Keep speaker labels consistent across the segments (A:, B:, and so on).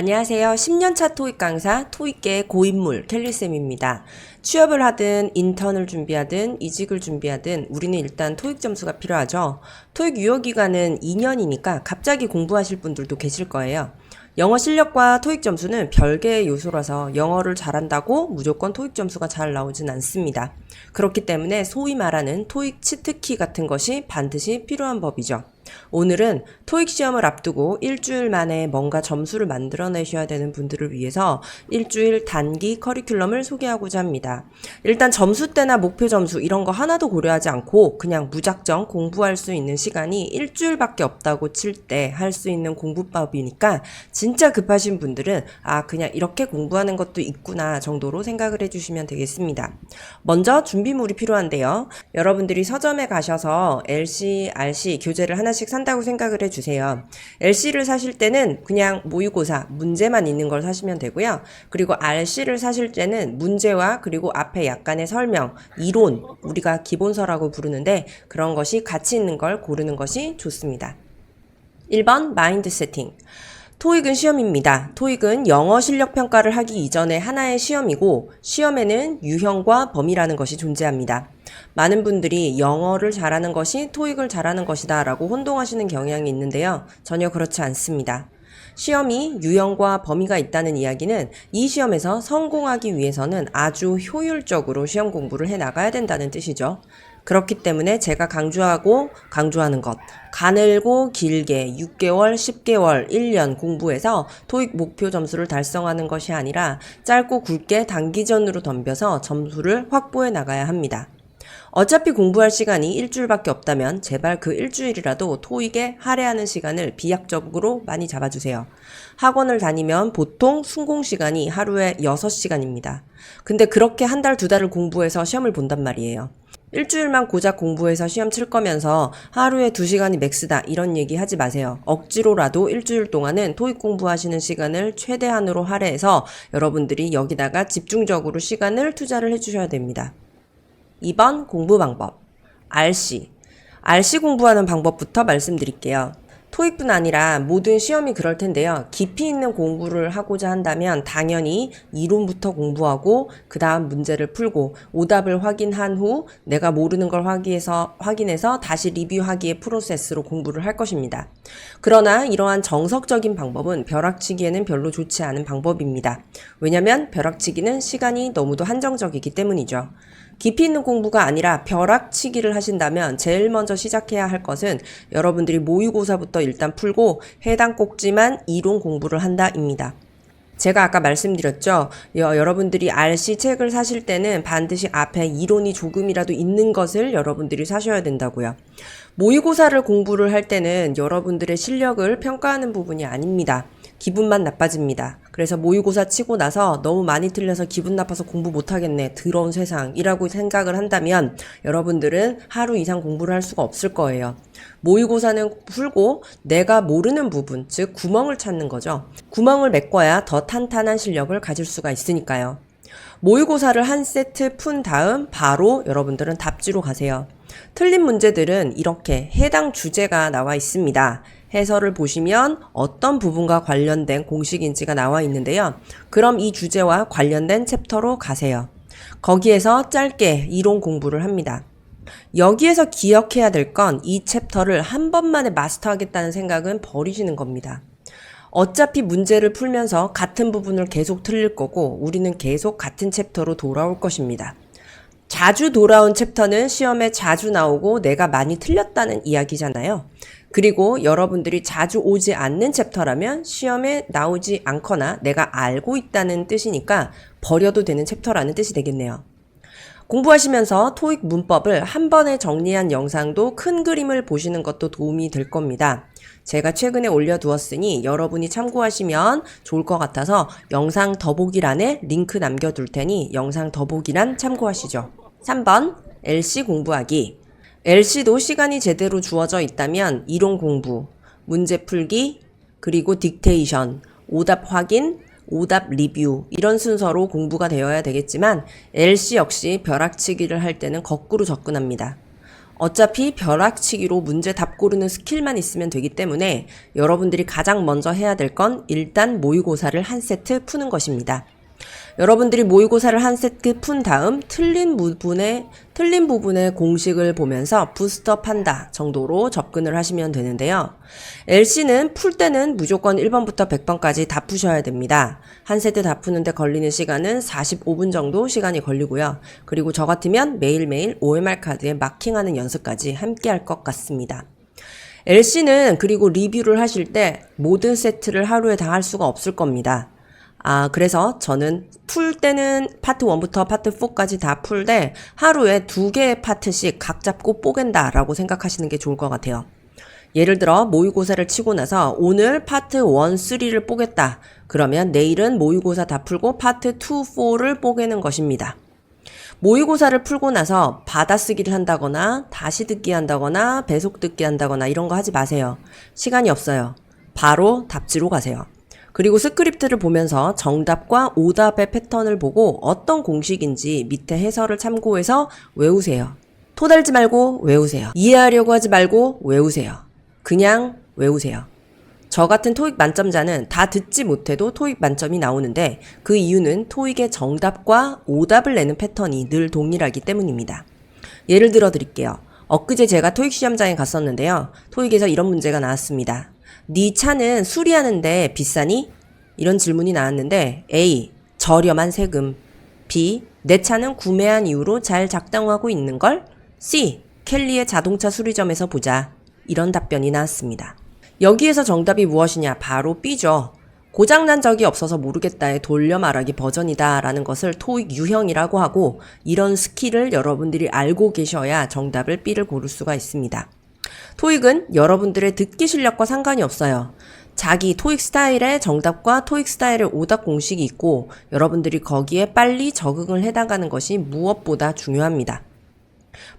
A: 안녕하세요. 10년차 토익 강사, 토익계의 고인물 켈리쌤입니다. 취업을 하든 인턴을 준비하든 이직을 준비하든 우리는 일단 토익 점수가 필요하죠. 토익 유효 기간은 2년이니까 갑자기 공부하실 분들도 계실 거예요. 영어 실력과 토익 점수는 별개의 요소라서 영어를 잘한다고 무조건 토익 점수가 잘 나오진 않습니다. 그렇기 때문에 소위 말하는 토익 치트키 같은 것이 반드시 필요한 법이죠. 오늘은 토익 시험을 앞두고 일주일 만에 뭔가 점수를 만들어내셔야 되는 분들을 위해서 일주일 단기 커리큘럼을 소개하고자 합니다. 일단 점수대나 목표 점수 이런 거 하나도 고려하지 않고 그냥 무작정 공부할 수 있는 시간이 일주일밖에 없다고 칠 때 할 수 있는 공부법이니까 진짜 급하신 분들은 아 그냥 이렇게 공부하는 것도 있구나 정도로 생각을 해주시면 되겠습니다. 먼저 준비물이 필요한데요. 여러분들이 서점에 가셔서 LC, RC 교재를 하나씩 산다고 생각을 해주세요. LC를 사실 때는 그냥 모의고사 문제만 있는 걸 사시면 되고요. 그리고 RC를 사실 때는 문제와 그리고 앞에 약간의 설명, 이론 우리가 기본서라고 부르는데 그런 것이 같이 있는 걸 고르는 것이 좋습니다. 1번 마인드 세팅. 토익은 시험입니다. 토익은 영어 실력 평가를 하기 이전에 하나의 시험이고 시험에는 유형과 범위라는 것이 존재합니다. 많은 분들이 영어를 잘하는 것이 토익을 잘하는 것이다 라고 혼동하시는 경향이 있는데요. 전혀 그렇지 않습니다. 시험이 유형과 범위가 있다는 이야기는 이 시험에서 성공하기 위해서는 아주 효율적으로 시험 공부를 해 나가야 된다는 뜻이죠. 그렇기 때문에 제가 강조하고 강조하는 것. 가늘고 길게 6개월, 10개월, 1년 공부해서 토익 목표 점수를 달성하는 것이 아니라 짧고 굵게 단기전으로 덤벼서 점수를 확보해 나가야 합니다. 어차피 공부할 시간이 일주일밖에 없다면 제발 그 일주일이라도 토익에 할애하는 시간을 비약적으로 많이 잡아주세요. 학원을 다니면 보통 순공 시간이 하루에 6시간입니다. 근데 그렇게 한 달, 두 달을 공부해서 시험을 본단 말이에요. 일주일만 고작 공부해서 시험 칠 거면서 하루에 두 시간이 맥스다 이런 얘기 하지 마세요. 억지로라도 일주일 동안은 토익 공부하시는 시간을 최대한으로 할애해서 여러분들이 여기다가 집중적으로 시간을 투자를 해주셔야 됩니다. 2번 공부 방법. RC. RC 공부하는 방법부터 말씀드릴게요. 토익뿐 아니라 모든 시험이 그럴 텐데요. 깊이 있는 공부를 하고자 한다면 당연히 이론부터 공부하고 그 다음 문제를 풀고 오답을 확인한 후 내가 모르는 걸 확인해서, 확인해서 다시 리뷰하기의 프로세스로 공부를 할 것입니다. 그러나 이러한 정석적인 방법은 벼락치기에는 별로 좋지 않은 방법입니다. 왜냐면 벼락치기는 시간이 너무도 한정적이기 때문이죠. 깊이 있는 공부가 아니라 벼락치기를 하신다면 제일 먼저 시작해야 할 것은 여러분들이 모의고사부터 일단 풀고 해당 꼭지만 이론 공부를 한다입니다. 제가 아까 말씀드렸죠. 여, 여러분들이 RC 책을 사실 때는 반드시 앞에 이론이 조금이라도 있는 것을 여러분들이 사셔야 된다고요. 모의고사를 공부를 할 때는 여러분들의 실력을 평가하는 부분이 아닙니다. 기분만 나빠집니다. 그래서 모의고사 치고 나서 너무 많이 틀려서 기분 나빠서 공부 못하겠네. 더러운 세상이라고 생각을 한다면 여러분들은 하루 이상 공부를 할 수가 없을 거예요. 모의고사는 풀고 내가 모르는 부분, 즉 구멍을 찾는 거죠. 구멍을 메꿔야 더 탄탄한 실력을 가질 수가 있으니까요. 모의고사를 한 세트 푼 다음 바로 여러분들은 답지로 가세요. 틀린 문제들은 이렇게 해당 주제가 나와 있습니다. 해설을 보시면 어떤 부분과 관련된 공식인지가 나와 있는데요. 그럼 이 주제와 관련된 챕터로 가세요. 거기에서 짧게 이론 공부를 합니다. 여기에서 기억해야 될 건 이 챕터를 한 번만에 마스터하겠다는 생각은 버리시는 겁니다. 어차피 문제를 풀면서 같은 부분을 계속 틀릴 거고 우리는 계속 같은 챕터로 돌아올 것입니다. 자주 돌아온 챕터는 시험에 자주 나오고 내가 많이 틀렸다는 이야기잖아요. 그리고 여러분들이 자주 오지 않는 챕터라면 시험에 나오지 않거나 내가 알고 있다는 뜻이니까 버려도 되는 챕터라는 뜻이 되겠네요. 공부하시면서 토익 문법을 한 번에 정리한 영상도 큰 그림을 보시는 것도 도움이 될 겁니다. 제가 최근에 올려두었으니 여러분이 참고하시면 좋을 것 같아서 영상 더보기란에 링크 남겨둘 테니 영상 더보기란 참고하시죠. 3번 LC 공부하기 LC도 시간이 제대로 주어져 있다면 이론 공부, 문제 풀기, 그리고 딕테이션, 오답 확인, 오답 리뷰 이런 순서로 공부가 되어야 되겠지만 LC 역시 벼락치기를 할 때는 거꾸로 접근합니다. 어차피 벼락치기로 문제 답 고르는 스킬만 있으면 되기 때문에 여러분들이 가장 먼저 해야 될 건 일단 모의고사를 한 세트 푸는 것입니다. 여러분들이 모의고사를 한 세트 푼 다음 틀린 부분에 틀린 부분의 공식을 보면서 부스트업 한다 정도로 접근을 하시면 되는데요. LC는 풀 때는 무조건 1번부터 100번까지 다 푸셔야 됩니다. 한 세트 다 푸는데 걸리는 시간은 45분 정도 시간이 걸리고요. 그리고 저 같으면 매일매일 OMR 카드에 마킹하는 연습까지 함께 할 것 같습니다. LC는 그리고 리뷰를 하실 때 모든 세트를 하루에 다 할 수가 없을 겁니다. 아, 그래서 저는 풀 때는 파트 1부터 파트 4까지 다 풀되 하루에 두 개의 파트씩 각 잡고 뽀갠다 라고 생각하시는 게 좋을 것 같아요. 예를 들어 모의고사를 치고 나서 오늘 파트 1, 3를 뽀겠다. 그러면 내일은 모의고사 다 풀고 파트 2, 4를 뽀개는 것입니다. 모의고사를 풀고 나서 받아쓰기를 한다거나 다시 듣기 한다거나 배속 듣기 한다거나 이런 거 하지 마세요. 시간이 없어요. 바로 답지로 가세요. 그리고 스크립트를 보면서 정답과 오답의 패턴을 보고 어떤 공식인지 밑에 해설을 참고해서 외우세요. 토달지 말고 외우세요. 이해하려고 하지 말고 외우세요. 그냥 외우세요. 저 같은 토익 만점자는 다 듣지 못해도 토익 만점이 나오는데 그 이유는 토익의 정답과 오답을 내는 패턴이 늘 동일하기 때문입니다. 예를 들어 드릴게요. 엊그제 제가 토익 시험장에 갔었는데요. 토익에서 이런 문제가 나왔습니다. 네 차는 수리하는데 비싸니? 이런 질문이 나왔는데 A. 저렴한 세금 B. 내 차는 구매한 이후로 잘 작동하고 있는걸? C. 켈리의 자동차 수리점에서 보자. 이런 답변이 나왔습니다. 여기에서 정답이 무엇이냐? 바로 B죠. 고장난 적이 없어서 모르겠다의 돌려 말하기 버전이다 라는 것을 토익 유형이라고 하고 이런 스킬을 여러분들이 알고 계셔야 정답을 B를 고를 수가 있습니다. 토익은 여러분들의 듣기 실력과 상관이 없어요. 자기 토익 스타일의 정답과 토익 스타일의 오답 공식이 있고 여러분들이 거기에 빨리 적응을 해나가는 것이 무엇보다 중요합니다.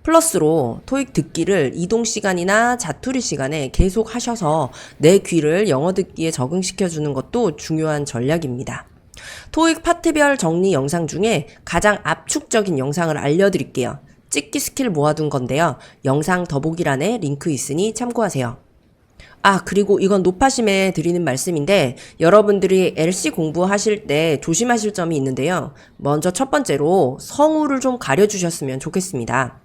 A: 플러스로 토익 듣기를 이동 시간이나 자투리 시간에 계속 하셔서 내 귀를 영어 듣기에 적응시켜 주는 것도 중요한 전략입니다. 토익 파트별 정리 영상 중에 가장 압축적인 영상을 알려드릴게요. 찍기 스킬 모아둔 건데요. 영상 더보기란에 링크 있으니 참고하세요. 아, 그리고 이건 노파심에 드리는 말씀인데, 여러분들이 LC 공부하실 때 조심하실 점이 있는데요. 먼저 첫 번째로 성우를 좀 가려주셨으면 좋겠습니다.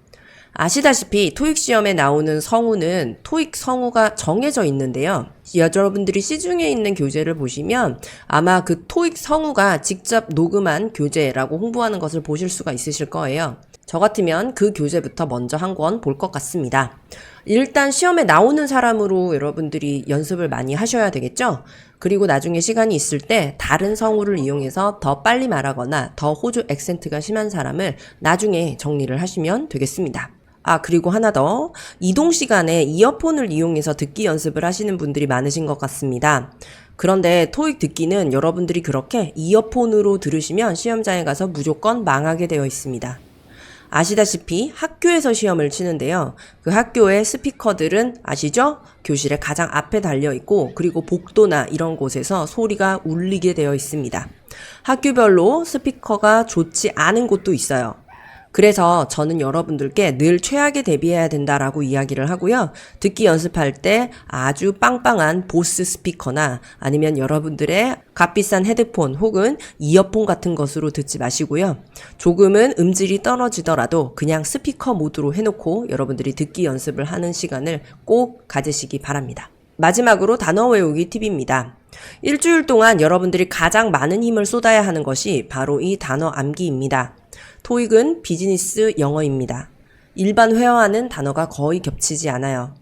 A: 아시다시피 토익 시험에 나오는 성우는 토익 성우가 정해져 있는데요. 여러분들이 시중에 있는 교재를 보시면 아마 그 토익 성우가 직접 녹음한 교재라고 홍보하는 것을 보실 수가 있으실 거예요. 저 같으면 그 교재부터 먼저 한 권 볼 것 같습니다. 일단 시험에 나오는 사람으로 여러분들이 연습을 많이 하셔야 되겠죠? 그리고 나중에 시간이 있을 때 다른 성우를 이용해서 더 빨리 말하거나 더 호주 액센트가 심한 사람을 나중에 정리를 하시면 되겠습니다. 아, 그리고 하나 더. 이동 시간에 이어폰을 이용해서 듣기 연습을 하시는 분들이 많으신 것 같습니다. 그런데 토익 듣기는 여러분들이 그렇게 이어폰으로 들으시면 시험장에 가서 무조건 망하게 되어 있습니다. 아시다시피 학교에서 시험을 치는데요. 그 학교의 스피커들은 아시죠? 교실의 가장 앞에 달려 있고 그리고 복도나 이런 곳에서 소리가 울리게 되어 있습니다. 학교별로 스피커가 좋지 않은 곳도 있어요. 그래서 저는 여러분들께 늘 최악에 대비해야 된다라고 이야기를 하고요. 듣기 연습할 때 아주 빵빵한 보스 스피커나 아니면 여러분들의 값비싼 헤드폰 혹은 이어폰 같은 것으로 듣지 마시고요. 조금은 음질이 떨어지더라도 그냥 스피커 모드로 해놓고 여러분들이 듣기 연습을 하는 시간을 꼭 가지시기 바랍니다. 마지막으로 단어 외우기 팁입니다. 일주일 동안 여러분들이 가장 많은 힘을 쏟아야 하는 것이 바로 이 단어 암기입니다. 토익은 비즈니스 영어입니다. 일반 회화하는 단어가 거의 겹치지 않아요.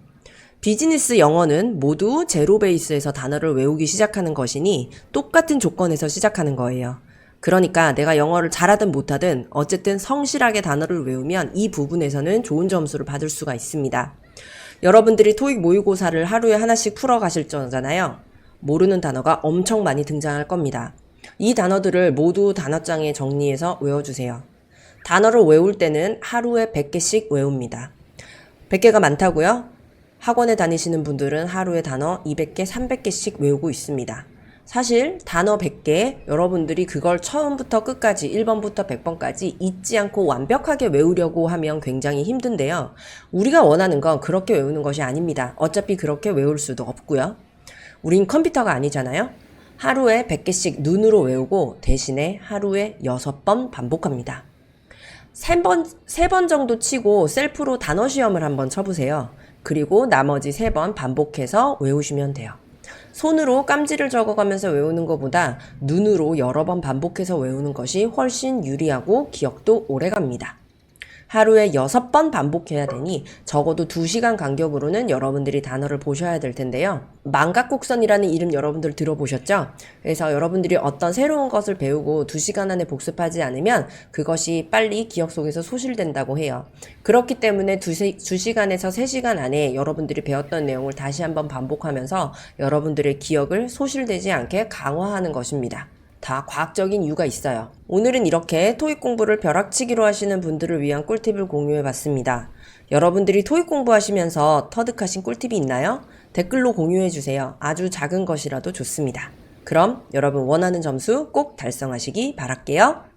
A: 비즈니스 영어는 모두 제로 베이스에서 단어를 외우기 시작하는 것이니 똑같은 조건에서 시작하는 거예요. 그러니까 내가 영어를 잘하든 못하든 어쨌든 성실하게 단어를 외우면 이 부분에서는 좋은 점수를 받을 수가 있습니다. 여러분들이 토익 모의고사를 하루에 하나씩 풀어 가실 거잖아요. 모르는 단어가 엄청 많이 등장할 겁니다. 이 단어들을 모두 단어장에 정리해서 외워주세요. 단어를 외울 때는 하루에 100개씩 외웁니다. 100개가 많다고요? 학원에 다니시는 분들은 하루에 단어 200개, 300개씩 외우고 있습니다. 사실 단어 100개 여러분들이 그걸 처음부터 끝까지 1번부터 100번까지 잊지 않고 완벽하게 외우려고 하면 굉장히 힘든데요. 우리가 원하는 건 그렇게 외우는 것이 아닙니다. 어차피 그렇게 외울 수도 없고요. 우린 컴퓨터가 아니잖아요. 하루에 100개씩 눈으로 외우고 대신에 하루에 6번 반복합니다. 세 번, 세번 정도 치고 셀프로 단어 시험을 한번 쳐보세요. 그리고 나머지 세번 반복해서 외우시면 돼요. 손으로 깜지를 적어가면서 외우는 것보다 눈으로 여러 번 반복해서 외우는 것이 훨씬 유리하고 기억도 오래 갑니다. 하루에 여섯 번 반복해야 되니 적어도 2시간 간격으로는 여러분들이 단어를 보셔야 될 텐데요. 망각곡선이라는 이름 여러분들 들어보셨죠? 그래서 여러분들이 어떤 새로운 것을 배우고 2시간 안에 복습하지 않으면 그것이 빨리 기억 속에서 소실된다고 해요. 그렇기 때문에 2시간에서 3시간 안에 여러분들이 배웠던 내용을 다시 한번 반복하면서 여러분들의 기억을 소실되지 않게 강화하는 것입니다. 다 과학적인 이유가 있어요. 오늘은 이렇게 토익 공부를 벼락치기로 하시는 분들을 위한 꿀팁을 공유해 봤습니다. 여러분들이 토익 공부하시면서 터득하신 꿀팁이 있나요? 댓글로 공유해 주세요. 아주 작은 것이라도 좋습니다. 그럼 여러분 원하는 점수 꼭 달성하시기 바랄게요.